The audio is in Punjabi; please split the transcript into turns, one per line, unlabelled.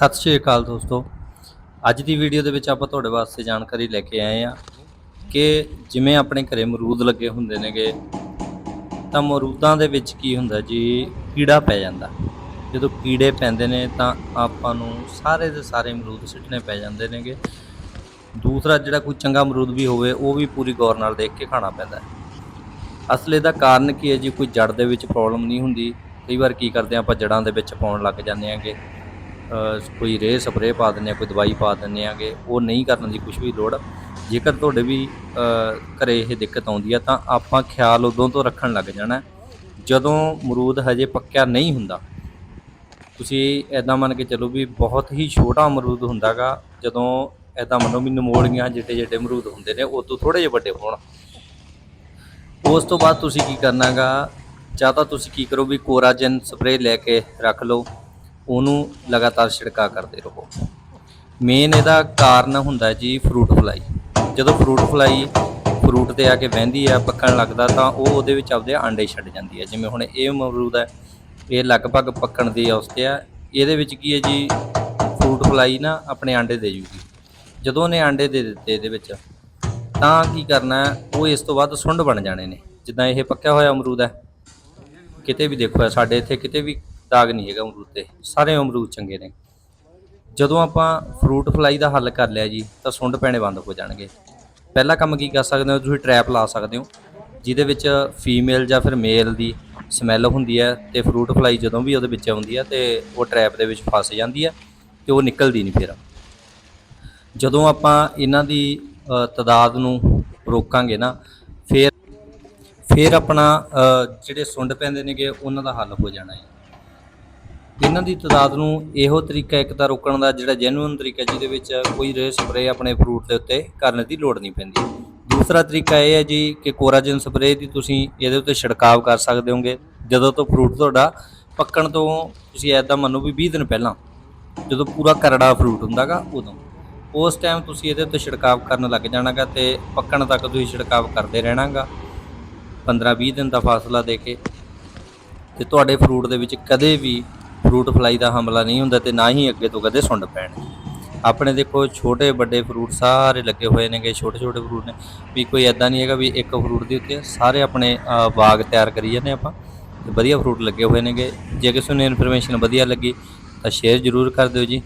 ਸਤਿ ਸ਼੍ਰੀ ਅਕਾਲ ਦੋਸਤੋ। ਅੱਜ ਦੀ ਵੀਡੀਓ ਦੇ ਵਿੱਚ ਆਪਾਂ ਤੁਹਾਡੇ ਵਾਸਤੇ ਜਾਣਕਾਰੀ ਲੈ ਕੇ ਆਏ ਆ ਕਿ ਜਿਵੇਂ ਆਪਣੇ ਘਰੇ ਮਰੂਦ ਲੱਗੇ ਹੁੰਦੇ ਨੇਗੇ, ਤਾਂ ਮਰੂਦਾਂ ਦੇ ਵਿੱਚ ਕੀ ਹੁੰਦਾ ਜੀ? ਕੀੜਾ ਪੈ ਜਾਂਦਾ। ਜਦੋਂ ਕੀੜੇ ਪੈਂਦੇ ਨੇ, ਤਾਂ ਆਪਾਂ ਨੂੰ ਸਾਰੇ ਦੇ ਸਾਰੇ ਮਰੂਦ ਸਿੱਟਣੇ ਪੈ ਜਾਂਦੇ ਨੇਗੇ। ਦੂਸਰਾ, ਜਿਹੜਾ ਕੋਈ ਚੰਗਾ ਮਰੂਦ ਵੀ ਹੋਵੇ, ਉਹ ਵੀ ਪੂਰੀ ਗੌਰ ਨਾਲ ਦੇਖ ਕੇ ਖਾਣਾ ਪੈਂਦਾ ਹੈ। ਅਸਲ ਇਹਦਾ ਕਾਰਨ ਕੀ ਹੈ ਜੀ? ਕੋਈ ਜੜ ਦੇ ਵਿੱਚ ਪ੍ਰੋਬਲਮ ਨਹੀਂ ਹੁੰਦੀ। ਕਈ ਵਾਰ ਕੀ ਕਰਦੇ ਆ ਆਪਾਂ ਜੜਾਂ ਦੇ ਵਿੱਚ ਪਾਉਣ ਲੱਗ ਜਾਂਦੇ ਆਂਗੇ ਕੋਈ ਰੇ ਸਪਰੇਅ ਪਾ ਦਿੰਦੇ ਆ ਕੋਈ ਦਵਾਈ ਪਾ ਦਿੰਦੇ ਆਂਗੇ ਉਹ ਨਹੀਂ ਕਰਨ ਦੀ ਕੁਝ ਵੀ ਲੋੜ। ਜੇਕਰ ਤੁਹਾਡੇ ਵੀ ਅ, ਘਰੇ ਇਹ ਦਿੱਕਤ ਆਉਂਦੀ ਆ ਤਾਂ ਆਪਾਂ ਖਿਆਲ ਉਦੋਂ ਤੋਂ ਰੱਖਣ ਲੱਗ ਜਾਣਾ। ਜਦੋਂ ਅਮਰੂਦ ਹਜੇ ਪੱਕਿਆ ਨਹੀਂ ਹੁੰਦਾ ਤੁਸੀਂ ਐਦਾਂ ਮੰਨ ਕੇ ਚੱਲੋ ਵੀ ਬਹੁਤ ਹੀ ਛੋਟਾ ਅਮਰੂਦ ਹੁੰਦਾਗਾ ਜਦੋਂ ਐਦਾਂ ਮੰਨੋ ਵੀ ਨਮੋਲੀਆਂ ਜਿੱਡੇ ਜਿੱਡੇ ਅਮਰੂਦ ਹੁੰਦੇ ਨੇ ਉਹ ਤੋਂ ਥੋੜੇ ਜਿਹੇ ਵੱਡੇ ਹੋਣ। ਉਸ ਤੋਂ ਬਾਅਦ ਤੁਸੀਂ ਕੀ ਕਰਨਾਗਾ ਜਾਂ ਤਾਂ ਤੁਸੀਂ ਕੀ ਕਰੋ ਵੀ ਕੋਰਾਜਨ ਸਪਰੇਅ ਲੈ ਕੇ ਰੱਖ ਲਓ। ਉਹਨੂੰ ਲਗਾਤਾਰ ਛਿੜਕਾ ਕਰਦੇ ਰਹੋ। ਮੇਨ ਇਹਦਾ ਕਾਰਨ ਹੁੰਦਾ ਜੀ ਫਰੂਟ ਫਲਾਈ ਜਦੋਂ ਫਰੂਟ ਫਲਾਈ ਫਰੂਟ ਤੇ ਆ ਕੇ ਬਹਿੰਦੀ ਆ, ਪੱਕਣ ਲੱਗਦਾ ਤਾਂ ਉਹ ਉਹਦੇ ਵਿੱਚ ਆਪਦੇ ਆਂਡੇ ਛੱਡ ਜਾਂਦੀ ਹੈ। ਜਿਵੇਂ ਹੁਣ ਇਹ ਅਮਰੂਦ ਹੈ, ਇਹ ਲਗਭਗ ਪੱਕਣ ਦੀ ਅਵਸਥਾ ਹੈ ਇਹਦੇ ਵਿੱਚ ਕੀ ਹੈ ਜੀ ਫਰੂਟ ਫਲਾਈ ਨਾ ਆਪਣੇ ਆਂਡੇ ਦੇ ਜੂਗੀ। ਜਦੋਂ ਉਹਨੇ ਆਂਡੇ ਦੇ ਦਿੱਤੇ ਇਹਦੇ ਵਿੱਚ, ਤਾਂ ਕੀ ਕਰਨਾ ਉਹ ਇਸ ਤੋਂ ਬਾਅਦ ਸੁੰਡ ਬਣ ਜਾਣੇ ਨੇ। ਜਿੱਦਾਂ ਇਹ ਪੱਕਿਆ ਹੋਇਆ ਅਮਰੂਦ ਹੈ, ਕਿਤੇ ਵੀ ਦੇਖੋ ਸਾਡੇ ਇੱਥੇ ਕਿਤੇ ਵੀ ਦਾਗ ਨਹੀਂ ਹੈਗਾ ਅਮਰੂਦ ਤੇ। ਸਾਰੇ ਅਮਰੂਦ ਚੰਗੇ ਨੇ। ਜਦੋਂ ਆਪਾਂ ਫਰੂਟ ਫਲਾਈ ਦਾ ਹੱਲ ਕਰ ਲਿਆ ਜੀ ਤਾਂ ਸੁੰਡ ਪੈਣੇ ਬੰਦ ਹੋ ਜਾਣਗੇ। ਪਹਿਲਾ ਕੰਮ ਕੀ ਕਰ ਸਕਦੇ ਹੋ? ਤੁਸੀਂ ਟਰੈਪ ਲਾ ਸਕਦੇ ਹੋ। ਜਿਹਦੇ ਵਿੱਚ ਫੀਮੇਲ ਜਾਂ ਫਿਰ ਮੇਲ ਦੀ ਸਮੈਲ ਹੁੰਦੀ ਹੈ ਤੇ ਫਰੂਟ ਫਲਾਈ ਜਦੋਂ ਵੀ ਉਹਦੇ ਵਿੱਚ ਆਉਂਦੀ ਹੈ ਤੇ ਉਹ ਟਰੈਪ ਦੇ ਵਿੱਚ ਫਸ ਜਾਂਦੀ ਹੈ ਤੇ ਉਹ ਨਿਕਲਦੀ ਨਹੀਂ ਫਿਰ। ਜਦੋਂ ਆਪਾਂ ਇਹਨਾਂ ਦੀ ਅ, ਤਾਦਾਦ ਨੂੰ ਰੋਕਾਂਗੇ ਨਾ ਫਿਰ ਫਿਰ ਆਪਣਾ ਜਿਹੜੇ ਸੁੰਡ ਪੈਂਦੇ ਨੇਗੇ ਉਹਨਾਂ ਦਾ ਹੱਲ ਹੋ ਜਾਣਾ ਹੈ। ਇਹਨਾਂ ਦੀ ਤਾਦਾਦ ਨੂੰ ਇਹੋ ਤਰੀਕਾ ਇੱਕ ਤਾਂ ਰੋਕਣ ਦਾ ਜਿਹੜਾ ਜੈਨੂਇਨ ਤਰੀਕਾ ਜਿਹਦੇ ਵਿੱਚ ਕੋਈ ਰੇ ਸਪਰੇ ਆਪਣੇ ਫਰੂਟ ਦੇ ਉੱਤੇ ਕਰਨ ਦੀ ਲੋੜ ਨਹੀਂ ਪੈਂਦੀ। ਦੂਸਰਾ ਤਰੀਕਾ ਇਹ ਹੈ ਜੀ ਕਿ ਕੋਰਾਜਨ ਸਪਰੇ ਦੀ ਤੁਸੀਂ ਇਹਦੇ ਉੱਤੇ ਛਿੜਕਾਵ ਕਰ ਸਕਦੇ ਹੋਗੇ। ਜਦੋਂ ਤੋਂ ਫਰੂਟ ਤੁਹਾਡਾ ਪੱਕਣ ਤੋਂ ਤੁਸੀਂ ਐਦਾਂ ਮੰਨੋ ਵੀ 20 ਦਿਨ ਪਹਿਲਾਂ ਜਦੋਂ ਪੂਰਾ ਕਰੜਾ ਫਰੂਟ ਹੁੰਦਾਗਾ ਉਦੋਂ। ਉਸ ਟਾਈਮ ਤੁਸੀਂ ਇਹਦੇ ਉੱਤੇ ਛਿੜਕਾਵ ਕਰਨ ਲੱਗ ਜਾਣਾਗਾ ਤੇ ਪੱਕਣ ਤੱਕ ਤੁਸੀਂ ਛਿੜਕਾਵ ਕਰਦੇ ਰਹਿਣਾਗਾ। 15-20 ਦਿਨ ਦਾ ਫਾਸਲਾ ਦੇ ਕੇ ਤੇ ਤੁਹਾਡੇ ਫਰੂਟ ਦੇ ਵਿੱਚ ਕਦੇ ਵੀ ਫਰੂਟ ਫਲਾਈ ਦਾ ਹਮਲਾ ਨਹੀਂ ਹੁੰਦਾ ਤੇ ਨਾ ਹੀ ਅੱਗੇ ਤੋਂ ਕਦੇ ਸੁੰਡ ਪੈਣ। ਆਪਣੇ ਦੇਖੋ, ਛੋਟੇ ਵੱਡੇ ਫਰੂਟ ਸਾਰੇ ਲੱਗੇ ਹੋਏ ਨੇਗੇ, ਛੋਟੇ ਛੋਟੇ ਫਰੂਟ ਨੇ। ਵੀ ਕੋਈ ਐਦਾਂ ਨਹੀਂ ਹੈਗਾ ਵੀ ਇੱਕ ਫਰੂਟ ਦੇ ਉੱਤੇ ਸਾਰੇ ਆਪਣੇ ਬਾਗ ਤਿਆਰ ਕਰੀ ਜਾਂਦੇ ਆਪਾਂ। ਤੇ ਵਧੀਆ ਫਰੂਟ ਲੱਗੇ ਹੋਏ ਨੇਗੇ। ਜੇ ਕਿਸੇ ਨੂੰ ਇਨਫੋਰਮੇਸ਼ਨ ਵਧੀਆ ਲੱਗੀ ਤਾਂ ਸ਼ੇਅਰ ਜ਼ਰੂਰ ਕਰ ਦਿਓ ਜੀ।